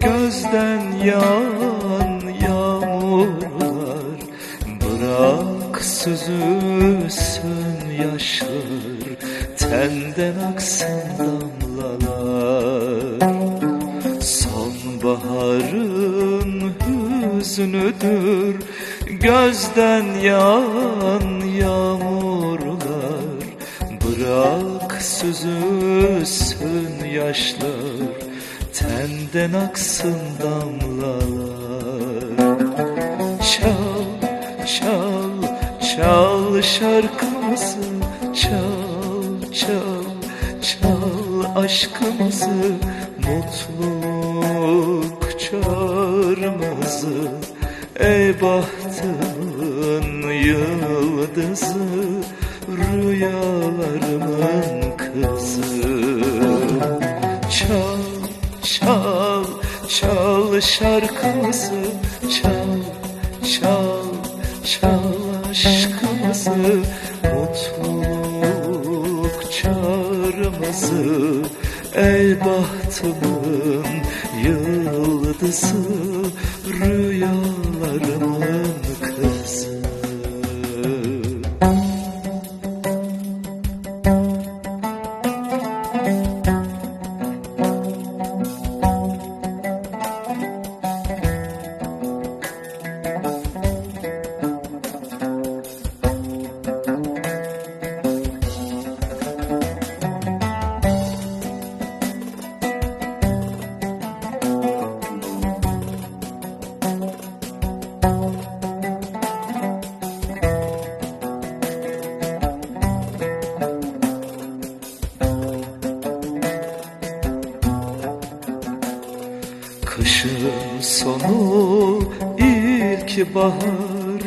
Gözden yağan yağmurlar. Bırak süzülsün yaşlar Tenden aksın damlalar. Sonbaharın hüznüdür Gözden yağan yağmurlar. Bırak süzülsün yaşlar Tenden aksın damlalar. Çal, çal, çal şarkımızı Çal, çal, çal aşkımızı Mutluluk çağrımızı. Ey bahtımın yıldızı Rüyalarımın kızı Çal, çal, çal şarkımızı Çal, çal, çal aşkımızı Mutluluk çağrımızı Ey bahtımın yıldızı Kışın sonu ilk bahar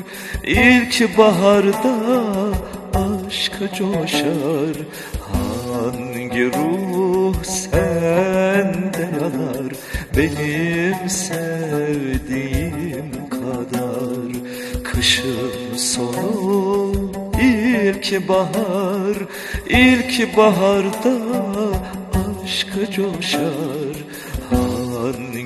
ilk baharda aşk coşar. Hangi ruh sende yanar Benim sevdiğim kadar. Kışın sonu ilk bahar ilk baharda aşk coşar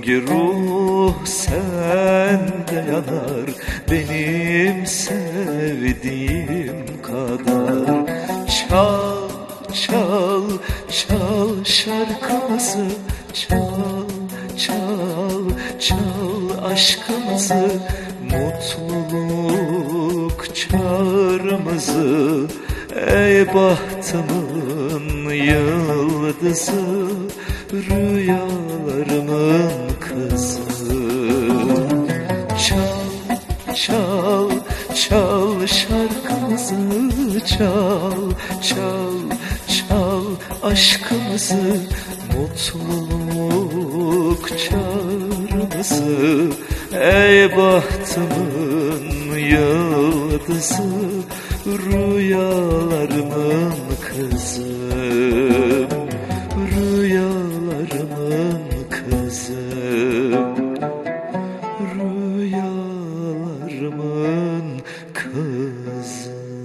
Hangi ruh sende yanar? Benim sevdiğim kadar. Çal, çal, çal şarkımızı Çal, çal, çal aşkımızı Mutluluk çağrımızı Ey bahtımın yıldızı Rüyalarımın kızı. Çal, çal, çal şarkımızı Çal, çal, çal aşkımızı. Mutluluk çağrımızı Ey bahtımın yıldızı Rüyalarımın kızım Rüyalarımın kızım Rüyalarımın kızım